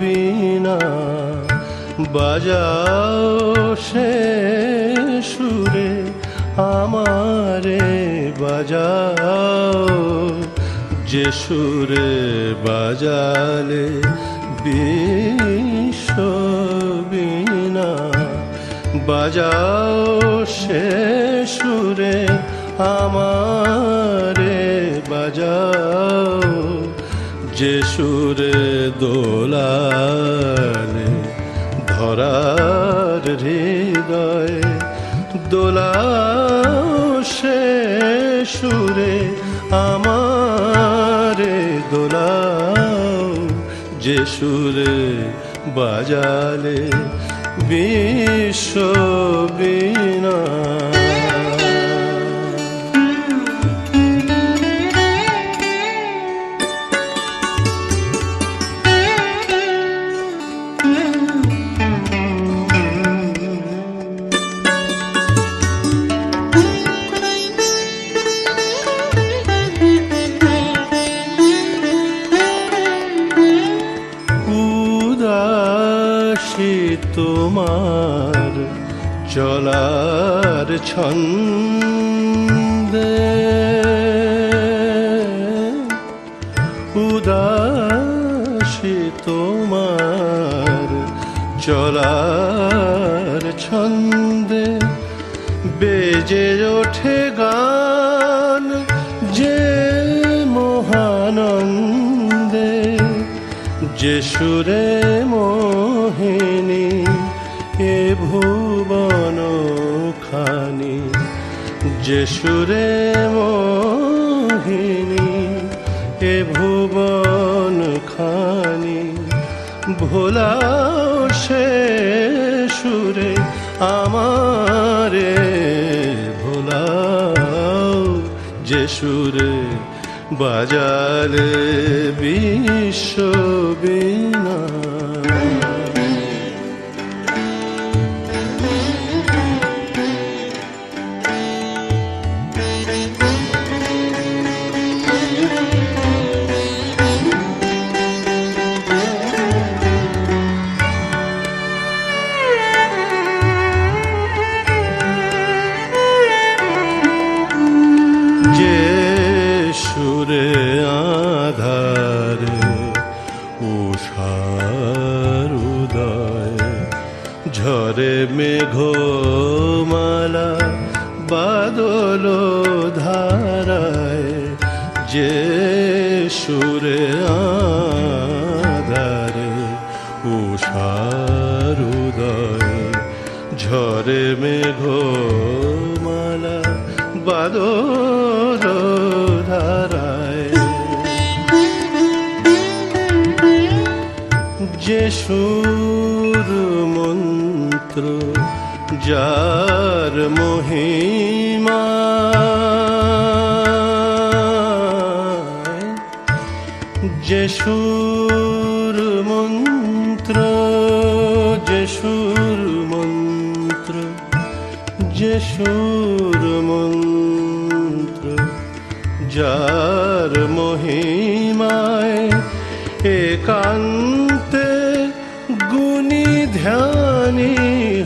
বিনা বাজাও সে সুরে, আমারে বাজাও। যে সুরে বাজালে বিশ্ব বিনা বাজাও সে সুরে, আমারে বাজাও। যে সুরে দোলালে ধরার হৃদয় দোলাও সে সুরে আমারে দোলাও যে সুরে বাজালে বিশ্ব উদাসী তোমার চলার ছন্দে। উদাসী তোমার চলার ছন্দে বেজে ওঠে গান যে মহানন্দে, যে সুরে মোহিনী এ ভুবন খানি, যে সুরে মোহিনী, এ ভুবন খানি। ভোলাও সে সুরে আমারে, ভোলাও যে সুরে বাজালে বিশ্ব আধারে, উষার উদয়, ঝরে মেঘমালা বাদল ধারায়, যে সুরে আধারে, উষার উদয়, ঝরে মেঘমালা বাদল যে সুর মন্ত্র যার মহিমা। যে সুর মন্ত্র, যে সুর মন্ত্র, যে সুর মন্ত্র যার মহিমায় একান্তে গুণী ধ্যানী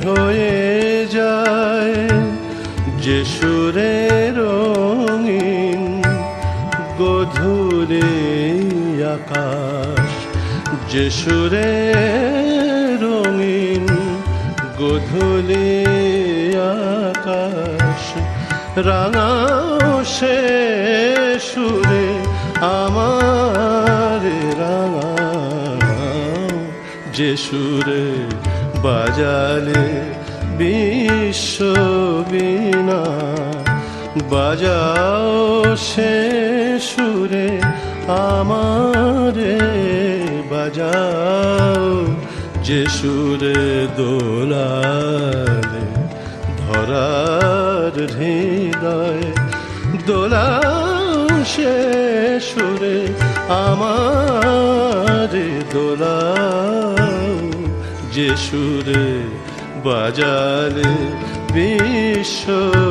হয়ে যায় যে সুরে রঙিন গধুরে আকাশ। যে সুরে রঙিন গধুলি আকাশ। রাঙাও সে সুরে আমার যে সুরে বাজালে বিশ্ব বিনা। বাজাও সে সুরে আমারে, বাজাও যে সুরে দোলালে। ধরার হৃদয় দোলাও সে সুরে আমার। রে দোলাও যে সুরে বাজালে বিশ্ববিনা।